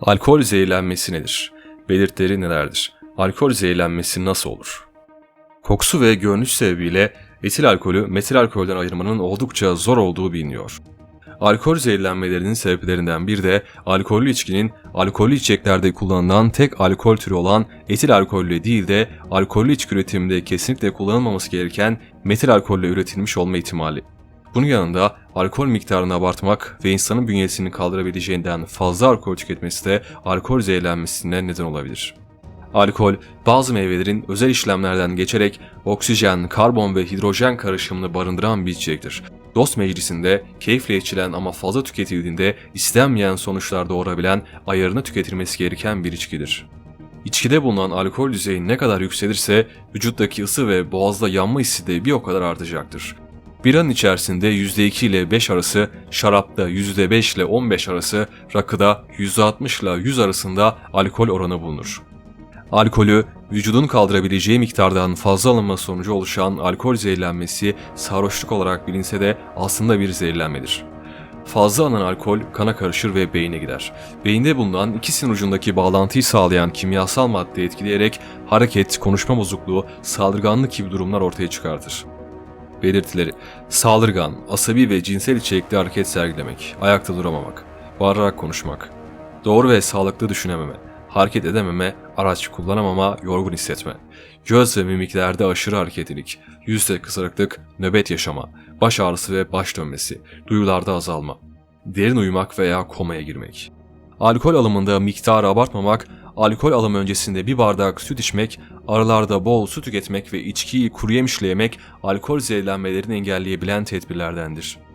Alkol zehirlenmesi nedir? Belirtileri nelerdir? Alkol zehirlenmesi nasıl olur? Kokusu ve görünüş sebebiyle etil alkolü metil alkolden ayırmanın oldukça zor olduğu biliniyor. Alkol zehirlenmelerinin sebeplerinden bir de alkollü içkinin alkollü içeceklerde kullanılan tek alkol türü olan etil alkolle değil de alkollü içki üretiminde kesinlikle kullanılmaması gereken metil alkolle üretilmiş olma ihtimali. Bunun yanında alkol miktarını abartmak ve insanın bünyesini kaldırabileceğinden fazla alkol tüketmesi de alkol zehirlenmesine neden olabilir. Alkol, bazı meyvelerin özel işlemlerden geçerek oksijen, karbon ve hidrojen karışımını barındıran bir içecektir. Dost meclisinde keyifle içilen ama fazla tüketildiğinde istenmeyen sonuçlar doğurabilen, ayarını tüketilmesi gereken bir içkidir. İçkide bulunan alkol düzeyi ne kadar yükselirse vücuttaki ısı ve boğazda yanma hissi de bir o kadar artacaktır. Biranın içerisinde %2 ile 5 arası, şarapta %5 ile 15 arası, rakıda %60 ile 100 arasında alkol oranı bulunur. Alkolü vücudun kaldırabileceği miktardan fazla alınma sonucu oluşan alkol zehirlenmesi sarhoşluk olarak bilinse de aslında bir zehirlenmedir. Fazla alınan alkol kana karışır ve beyine gider. Beyinde bulunan iki sinir ucundaki bağlantıyı sağlayan kimyasal madde etkileyerek hareket, konuşma bozukluğu, saldırganlık gibi durumlar ortaya çıkartır. Belirtileri Saldırgan, asabi ve cinsel içerikli hareket sergilemek, ayakta duramamak, bağırarak konuşmak, doğru ve sağlıklı düşünememe, hareket edememe, araç kullanamama, yorgun hissetme, göz ve mimiklerde aşırı hareketlilik, yüzde kızarıklık, nöbet yaşama, baş ağrısı ve baş dönmesi, duyularda azalma, derin uyumak veya komaya girmek. Alkol alımında miktarı abartmamak, alkol alımı öncesinde bir bardak süt içmek, aralarda bol su tüketmek ve içkiyi kuru yemişle yemek alkol zehirlenmelerini engelleyebilen tedbirlerdendir.